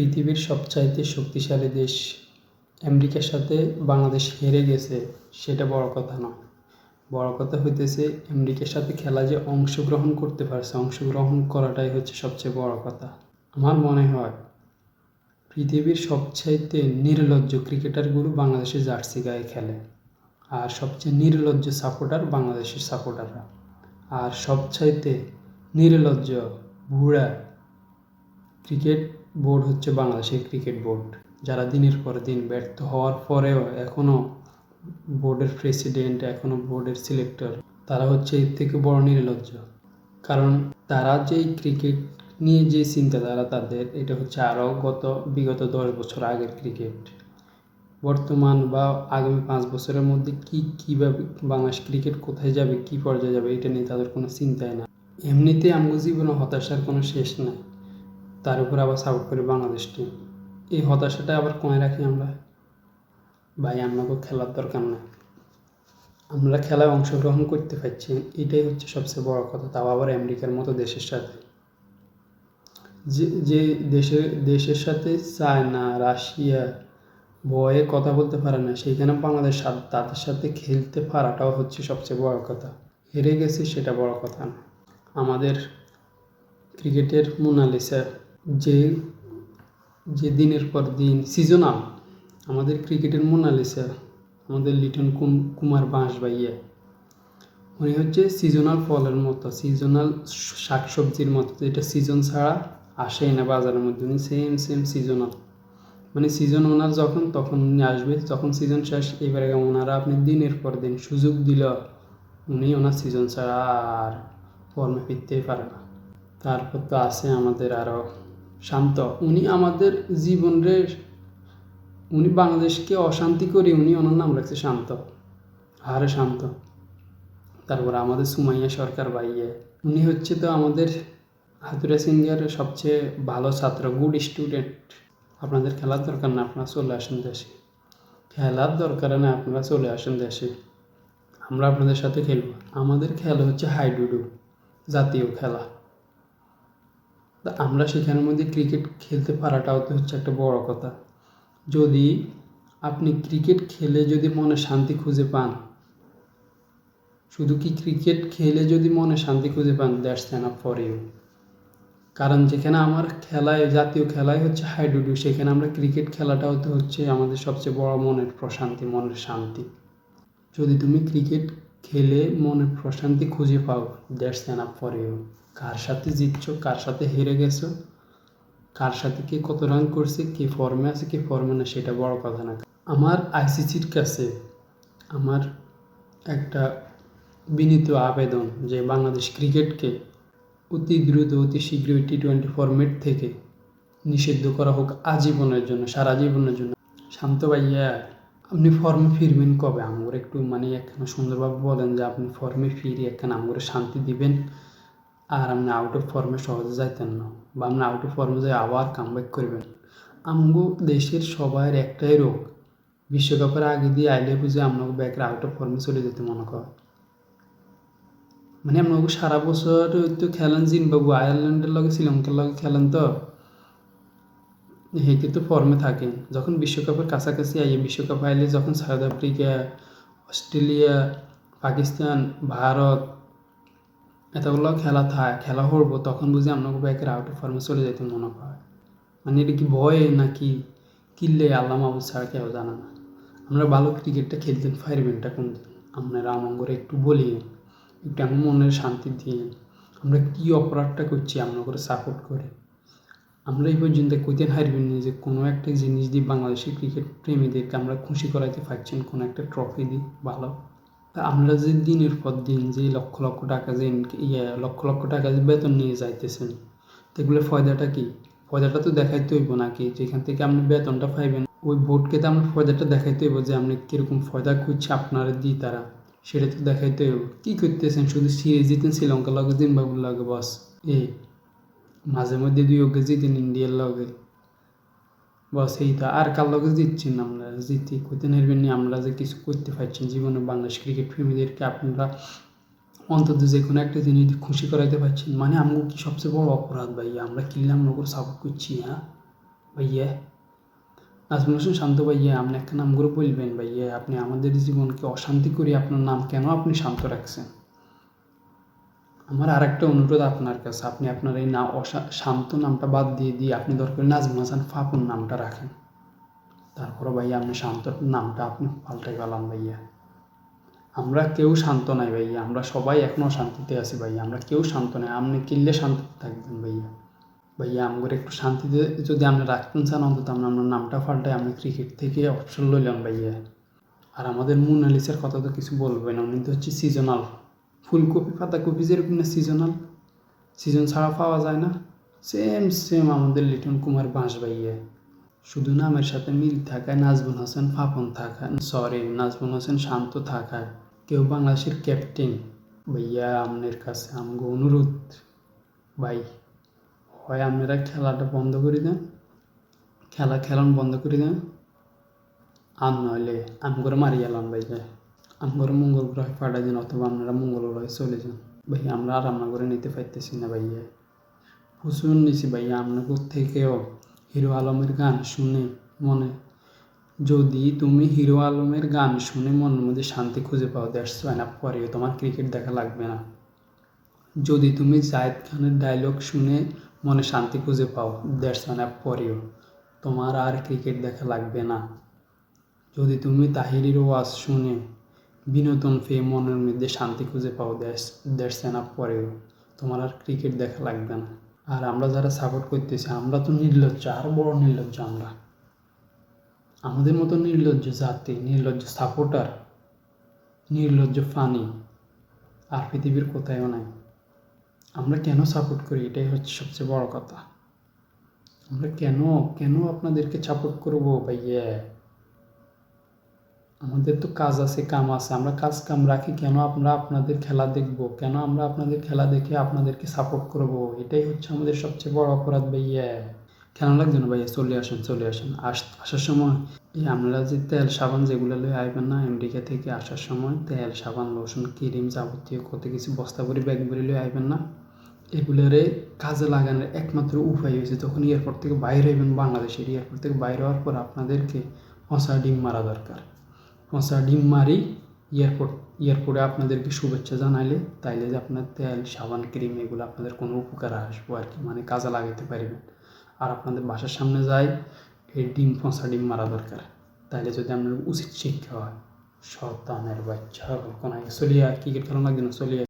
পৃথিবীর সবচাইতে শক্তিশালী দেশ আমেরিকার সাথে বাংলাদেশ হেরে গেছে, সেটা বড় কথা নয় বড় কথা হইতেছে, আমেরিকার সাথে খেলা যে অংশগ্রহণ করতে পারছে, অংশগ্রহণ করাটাই হচ্ছে সবচেয়ে বড় কথা। আমার মনে হয়, পৃথিবীর সবচাইতে নির্লজ্জ ক্রিকেটারগুলো বাংলাদেশের জার্সি গায়ে খেলে, আর সবচেয়ে নির্লজ্জ সাপোর্টার বাংলাদেশের সাপোর্টাররা। আর সবচাইতে নির্লজ্জ বুড়া ক্রিকেট বোর্ড হচ্ছে বাংলাদেশের ক্রিকেট বোর্ড। যারা দিনের পর দিন ব্যর্থ হওয়ার পরেও এখনও বোর্ডের প্রেসিডেন্ট এখনও বোর্ডের সিলেক্টর, তারা হচ্ছে এর থেকে বড় নির্লজ্জ। কারণ তারা যেই ক্রিকেট নিয়ে যে চিন্তাধারা তাদের, এটা হচ্ছে আরও গত, বিগত দশ বছর আগের ক্রিকেট। বর্তমান বা আগামী পাঁচ বছরের মধ্যে কি কীভাবে বাংলাদেশ ক্রিকেট কোথায় যাবে, কি পর্যায়ে যাবে, এটা নিয়ে তাদের কোনো চিন্তাই না এমনিতে আমগো জীবনে হতাশার কোনো শেষ নাই। তার উপর আবার সাপোর্ট করি বাংলাদেশ টিম এই হতাশাটা আবার কমে রাখি আমরা? ভাই আমাকে খেলার দরকার নাই। আমরা খেলায় অংশগ্রহণ করতে পারছি, এটাই হচ্ছে সবচেয়ে বড় কথা। তাও আবার আমেরিকার মতো দেশের সাথে। যে যে দেশে, দেশের সাথে চায়না, রাশিয়া ভয়ে কথা বলতে পারে না, সেইখানে বাংলাদেশ তাদের সাথে খেলতে পারাটাও হচ্ছে সবচেয়ে বড় কথা। হেরে গেছি সেটা বড় কথা না। আমাদের ক্রিকেটের মোনালিসা যে যে দিনের পর দিন সিজনাল আমাদের ক্রিকেটের মোনালিসা আমাদের লিটন কুম, কুমার বাঁশ ভাইয়া, উনি হচ্ছে সিজনাল ফলের মতো সিজনাল শাকসবজির মতো যেটা সিজন ছাড়া আসেই না বাজারের মধ্যে, উনি সেম সেম সিজনাল মানে সিজন ওনার যখন, তখন উনি আসবে, যখন সিজন শেষ, এবারে ওনারা আপনি দিনের পর দিন সুযোগ দিল, উনি ওনার সিজন ছাড়া আর ফর্মে ফিরতেই পারে না। তারপর তো আছে আমাদের আরও শান্ত। উনি আমাদের জীবনরে, উনি বাংলাদেশকে অশান্তি করে উনি ওনার নাম রাখছে শান্ত। আরে শান্ত। তারপর আমাদের সুমাইয়া সরকার ভাইয়ে। উনি হচ্ছে তো আমাদের হাতুরা সিংহের সবচেয়ে ভালো ছাত্র গুড স্টুডেন্ট আপনাদের খেলার দরকার না, আপনারা চলে আসেন দেশে। খেলার দরকার না, আপনারা চলে আসেন দেশে। আমরা আপনাদের সাথে খেলব। আমাদের খেলা হচ্ছে হাইডুডু, জাতীয় খেলা। তা আমরা সেখানের মধ্যে ক্রিকেট খেলতে পারাটাও তো হচ্ছে একটা বড় কথা। যদি আপনি ক্রিকেট খেলে যদি মনে শান্তি খুঁজে পান, শুধু কি ক্রিকেট খেলে যদি মনে শান্তি খুঁজে পান দ্যাটস এনাফ ফর ইউ কারণ যেখানে আমার খেলায়, জাতীয় খেলায় হচ্ছে হাইডুডু সেখানে আমরা ক্রিকেট খেলাটাও তো হচ্ছে আমাদের সবচেয়ে বড় মনের প্রশান্তি, মনের শান্তি। যদি তুমি ক্রিকেট খেলে মনের প্রশান্তি খুঁজে পাও দ্যাটস এনাফ ফর ইউ কার সাথে জিতছো, কার সাথে হেরে গেছো, কার সাথে কে কত রান করছে, কে ফর্মে আছে, কে ফর্মে না সেটা বড় কথা না। আমার আইসিসির কাছে আমার একটা বিনীত আবেদন যে বাংলাদেশ ক্রিকেটকে অতি দ্রুত, অতি শীঘ্রই টি টোয়েন্টি ফরম্যাট থেকে নিষিদ্ধ করা হোক আজীবনের জন্য, সারা জীবনের জন্য। শান্ত ভাইয়া, আপনি ফর্মে ফিরবেন কবে? আমগরে একটু মানে একখানা সুন্দরভাবে বলেন যে আপনি ফর্মে ফিরে একখানা আমগরে শান্তি দিবেন। আর আপনি আউট অফ ফর্মে সহজে যাইতেন না। বা আপনি আউট অফ ফর্মে যাই আবার কামব্যাক করবেন। আমগো দেশের সবার একটাই রোগ। বিশ্বকাপের আগে দিয়ে আইলে বুঝে আপনাকে ব্যাকের আউট অফ ফর্মে চলে যেতে মনে করে। মানে আপনাকে সারা বছর তো খেলেন জিনবাবু আয়ারল্যান্ডের লগে শ্রীলঙ্কার লগে খেলেন তো। হেঁটে তো ফর্মে থাকেন যখন বিশ্বকাপের কাছাকাছি আইয়ে বিশ্বকাপ আইলে যখন South Africa, Australia, Pakistan, Bharat এতগুলো খেলা থাক খেলা হরবো, তখন বুঝি আপনাকে ব্যাকের আউট ফর্মে চলে যেতে মনে হয়। মানে এটা কি ভয় নাকি কিনলে আল্লাহ মাহবুব ছাড়া কেউ জানে না। আমরা ভালো ক্রিকেটটা খেলতেন পারবেনটা কোন দিন আপনারা আমাকে একটু বলিয়ে, একটু আমার মনের শান্তি দিয়ে, আমরা কী অপরাধটা করছি করে সাপোর্ট করে? আমরা এই পর্যন্ত কইতেন হারবেন না যে কোনো একটা জিনিস দিয়ে বাংলাদেশের ক্রিকেট প্রেমীদেরকে আমরা খুশি করাইতে পারছেন, কোনো একটা ট্রফি দিই ভালো। তা আমরা যে দিনের পর দিন যে লক্ষ লক্ষ টাকা যে ইয়ে লক্ষ লক্ষ টাকা যে বেতন নিয়ে যাইতেছেন, তো ফয়দাটা কি? ফয়দাটা তো দেখাইতে হইব নাকি? যেখান থেকে আপনি বেতনটা পাইবেন, ওই বোর্ডকে তো আমরা ফয়দাটা দেখাইতে হইব যে আপনি কীরকম ফয়দা খুঁজছে আপনারা দিই তারা। সেটা তো দেখাইতে হইব। কী করতেছেন? শুধু সিরিজ জিতেন শ্রীলঙ্কার লগে জিম্বাবুর লগে বস এই মাঝে মধ্যে দুই ওকে জিতেন ইন্ডিয়ার লগে। বস এইটা আর কার লগে জিতছেন আমরা? জিতি করতে নেবেন আমরা যে কিছু করতে পারছেন জীবনে বাংলাদেশ ক্রিকেট প্রেমীদেরকে আপনারা অন্তত যে কোনো একটা জিনিস খুশি করাইতে পারছেন। মানে আমগো কি সবচেয়ে বড় অপরাধ ভাই? আমরা কিনলাম নগর সাপোর্ট করছি হ্যাঁ? ভাইয়া? নাজমুল হোসেন শান্ত ভাইয়া, আপনি একটা নাম করে বলবেন ভাইয়া। আপনি আমাদের জীবনকে অশান্তি করে আপনার নাম কেন আপনি শান্ত রাখছেন? আমার আর একটা অনুরোধ আপনার কাছে। আপনি আপনার এই না অশা শান্ত নামটা বাদ দিয়ে দিয়ে আপনি দরকার নাজমুল হাসান ফাপুন নামটা রাখেন। তারপরে ভাইয়া আপনি শান্ত নামটা আপনি পাল্টে গেলাম ভাইয়া। আমরা কেউ শান্ত নাই ভাইয়া। আমরা সবাই এখনও শান্তিতে আছি ভাইয়া। আমরা কেউ শান্ত নাই। আপনি কিনলে শান্তিতে থাকবেন ভাইয়া। ভাইয়া আমাদের একটু শান্তিতে যদি আপনি রাখতেন চান, অন্তত আমরা আপনার নামটা পাল্টাই আপনি ক্রিকেট থেকে অপশন লইলাম ভাইয়া। আর আমাদের মুনালিসের কথা তো কিছু বলবেন। উনি তো হচ্ছে সিজনাল ফুলকপি, পাতাকপি যেরকম না সিজনাল সিজন ছাড়া পাওয়া যায় না। সেম সেম আমাদের লিটন কুমার বাঁশ ভাইয়া। শুধু নামের সাথে মিল থাকায় নাজমুল হোসেন ফাপন থাকায় সরি নাজমুল হোসেন শান্ত থাকায় কেউ বাংলাদেশের ক্যাপ্টেন ভাইয়া আপনার কাছে আমগো অনুরোধ। ভাই, হয় আপনারা খেলাটা বন্ধ করে দেন। খেলা খেলন বন্ধ করে দেন। আর নইলে আমি করে মারি গেলাম ভাইয়া। আমি করে মঙ্গল গ্রহে পাঠাই দিন অথবা আপনারা মঙ্গল গ্রহে চলে যান। ভাই, আমরা আর রান্না করে নিতে পারতেছি না ভাইয়া। প্রচুর নিছি ভাইয়া আপনার থেকেও হিরো আলমের গান শুনে মনে। যদি তুমি হিরো আলমের গান শুনে মনের মধ্যে শান্তি খুঁজে পাও, দ্যাটস না, পরেও তোমার ক্রিকেট দেখা লাগবে না। যদি তুমি জায়েদ খানের ডায়লগ শুনে মনে শান্তি খুঁজে পাও, দ্যাটস না, পরেও তোমার আর ক্রিকেট দেখা লাগবে না। যদি তুমি তাহিরির ওয়াজ শুনে বিনোদন পেয়ে মনের মধ্যে শান্তি খুঁজে পাও দ্যাটস দ্যাটস না পরেও তোমার আর ক্রিকেট দেখা লাগবে না। আর আমরা যারা সাপোর্ট করতেছি, আমরা তো নির্লজ্জ, আর বড় নির্লজ্জ আমরা। আমাদের মতো নির্লজ্জ জাতি, নির্লজ্জ সাপোর্টার নির্লজ্জ ফানি আর পৃথিবীর কোথায়ও নাই। আমরা কেন সাপোর্ট করি? এটাই হচ্ছে সবচেয়ে বড় কথা। আমরা কেন কেন আপনাদেরকে সাপোর্ট করব ভাইয়া? আমাদের তো কাজ আছে, কাম আছে। আমরা কাজ কাম রাখি, কেন আমরা আপনাদের খেলা দেখব? কেন আমরা আপনাদের খেলা দেখে আপনাদেরকে সাপোর্ট করব? এটাই হচ্ছে আমাদের সবচেয়ে বড় অপরাধ ভাইয়া। কেন লাগছে না ভাইয়া? চলে আসেন চলে আসেন। আস, আসার সময় আপনারা যে তেল, সাবান যেগুলো লয়ে আইবেন না, আমেরিকা থেকে আসার সময় তেল, সাবান, লোশন, ক্রিম যাবতীয় কত কিছু বস্তা করে ব্যাগ ভরে লয়ে আইবেন না। এগুলোরে কাজে লাগানোর একমাত্র উপায় হয়েছে যখন এয়ারপোর্ট থেকে বাইরে হইবেন, বাংলাদেশের এয়ারপোর্ট থেকে বাইরে হওয়ার পর আপনাদেরকে পচা ডিম মারা দরকার। পচা ডিম মারি, এয়ারপোর্ট, এয়ারপোর্টে আপনাদেরকে শুভেচ্ছা জানাইলে, তাইলে যে আপনার তেল, সাবান, ক্রিম, এগুলো আপনাদের কোনো উপকার আসব আর কি মানে কাজে লাগাইতে পারবেন। আর আপনাদের বাসার সামনে যায় এই ডিম ফসা ডিম মারা দরকার। তাইলে যদি আপনার উচিত শিক্ষা হয় শতানের বাচ্চা, কোনো চলিয়া ক্রিকেট খেলার লাগবে না, চলিয়া